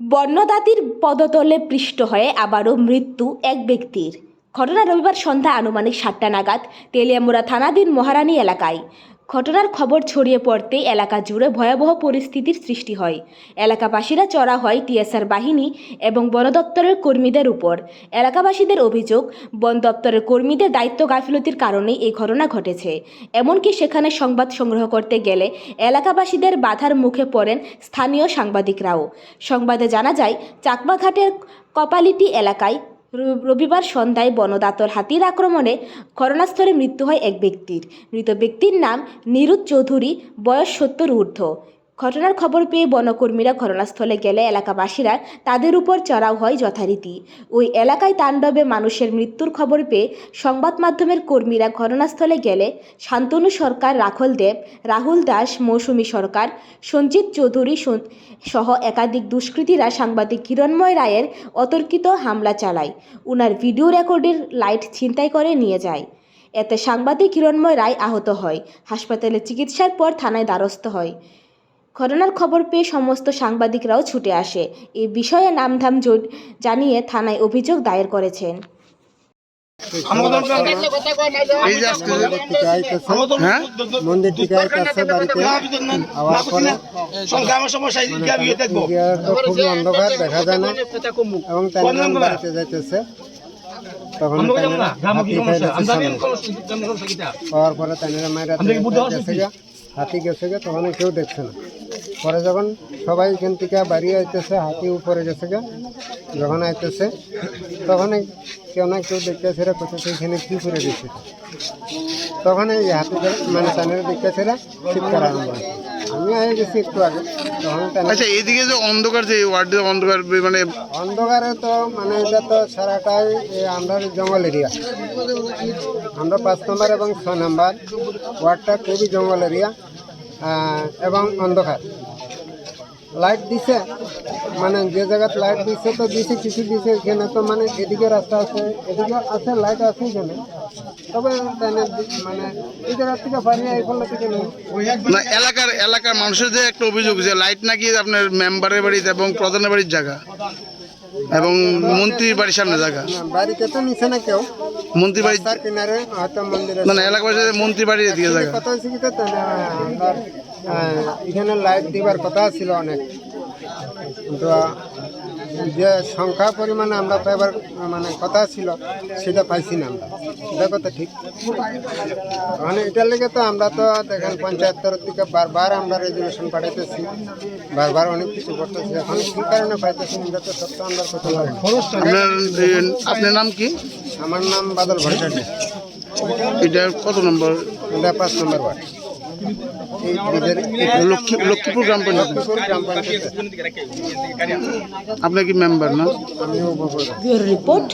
বন্যদাতির পদতলে পৃষ্ঠ হয়ে আবারও মৃত্যু এক ব্যক্তির। ঘটনা রবিবার সন্ধ্যা আনুমানিক সাতটা নাগাদ তেলিয়ামুড়া থানাধীন মহারানী এলাকায়। ঘটনার খবর ছড়িয়ে পড়তে এলাকা জুড়ে ভয়াবহ পরিস্থিতির সৃষ্টি হয়। এলাকাবাসীরা চড়া হয় টিএসআর বাহিনী এবং বন দপ্তরের কর্মীদের উপর। এলাকাবাসীদের অভিযোগ, বন দপ্তরের কর্মীদের দায়িত্ব গাফিলতির কারণেই এই ঘটনা ঘটেছে। এমনকি সেখানে সংবাদ সংগ্রহ করতে গেলে এলাকাবাসীদের বাধার মুখে পড়েন স্থানীয় সাংবাদিকরাও। সংবাদে জানা যায় চাকমাঘাটের কপালিটি এলাকায় রবিবার সন্ধ্যায় বনদাতর হাতির আক্রমণে ঘটনাস্থলে মৃত্যু হয় এক ব্যক্তির। মৃত ব্যক্তির নাম নিরুদ চৌধুরী, বয়স সত্তর ঊর্ধ্ব। ঘটনার খবর পেয়ে বনকর্মীরা ঘটনাস্থলে গেলে এলাকাবাসীরা তাদের উপর চড়াও হয় যথারীতি। ওই এলাকায় তাণ্ডবে মানুষের মৃত্যুর খবর পেয়ে সংবাদ মাধ্যমের কর্মীরা ঘটনাস্থলে গেলে শান্তনু সরকার, রাখল দেব, রাহুল দাস, মৌসুমী সরকার, সঞ্জিত চৌধুরী সহ একাধিক দুষ্কৃতীরা সাংবাদিক কিরণময় রায়ের অতর্কিত হামলা চালায়। উনার ভিডিও রেকর্ডের লাইট ছিনতাই করে নিয়ে যায়। এতে সাংবাদিক কিরণময় রায় আহত হয়। হাসপাতালে চিকিৎসার পর থানায় দ্বারস্থ হয়। ঘটনার খবর পেয়ে সমস্ত সাংবাদিকরাও ছুটে আসে। এই বিষয়ে নামধাম জানিয়ে থানায় অভিযোগ দায়ের করেছেন। হ্যাঁ? মন্দির থেকে বাড়িতে খুব অন্ধকার দেখা যায় না। এবং বাড়িতে যাইতেছে। তখন পরে মায়েরা হাতি গেছে তখন কেউ দেখছে না। পরে যখন সবাই এখান থেকে বাড়ি আইতেছে হাতি উপরে গেছে গা যখন আইতেছে তখন কেউ না কেউ দেখতেছে রে কোথাও এখানে কি করে দিচ্ছে তখন এই হাতিদের মানে তানের দেখতেছে চিৎকার আরম্ভ আমি আগে গেছি একটু আগে তখন আচ্ছা এইদিকে যে অন্ধকার যে ওয়ার্ডে অন্ধকার মানে অন্ধকারে তো মানে এটা তো সারাটাই এই আমরা জঙ্গল এরিয়া। আমরা পাঁচ নম্বর এবং ছ নম্বর ওয়ার্ডটা খুবই জঙ্গল এরিয়া এবং অন্ধকার। লাইট দিছে মানে যে জায়গায় লাইট দিছে তো দিছে কিছু দিছে এখানে তো মানে এদিকে রাস্তা আছে এদিকে আছে লাইট আছে এখানে। তবে মানে এই জায়গা থেকে পারিয়ে এই ফলে থেকে না এলাকার এলাকার মানুষের যে একটা অভিযোগ যে লাইট নাকি আপনার মেম্বারের বাড়িতে এবং প্রধানের বাড়ির জায়গা এবং মন্ত্রীর বাড়ির সামনে জায়গা। বাড়িতে তো নিছে না কেউ। মন্ত্রী বাড়ি কিনারে হয়তো মন্দির না এলাকাবাসী মন্ত্রী বাড়ির এদিকে কথা আহ, এখানে লাইট দিবার কথা ছিল অনেক। কিন্তু যে সংখ্যা পরিমাণে আমরা পাইবার মানে কথা ছিল সেটা পাইছি না আমরা। এটা কথা ঠিক। মানে এটার লেগে তো আমরা তো দেখেন পঞ্চায়েত তরফ থেকে বারবার আমরা রেজুলেশন পাঠাইতেছি বারবার অনেক কিছু করতেছি। এখন কি কারণে পাইতেছি এটা তো সত্য আমরা কথা। আপনার নাম কি? আমার নাম বাদল ভট্টাচার্য। এটা কত নম্বর? এটা পাঁচ নম্বর ওয়ার্ড। লক্ষ্মীপুর গ্রাম পঞ্চায়েত। আপনার কি মেম্বার না? রিপোর্ট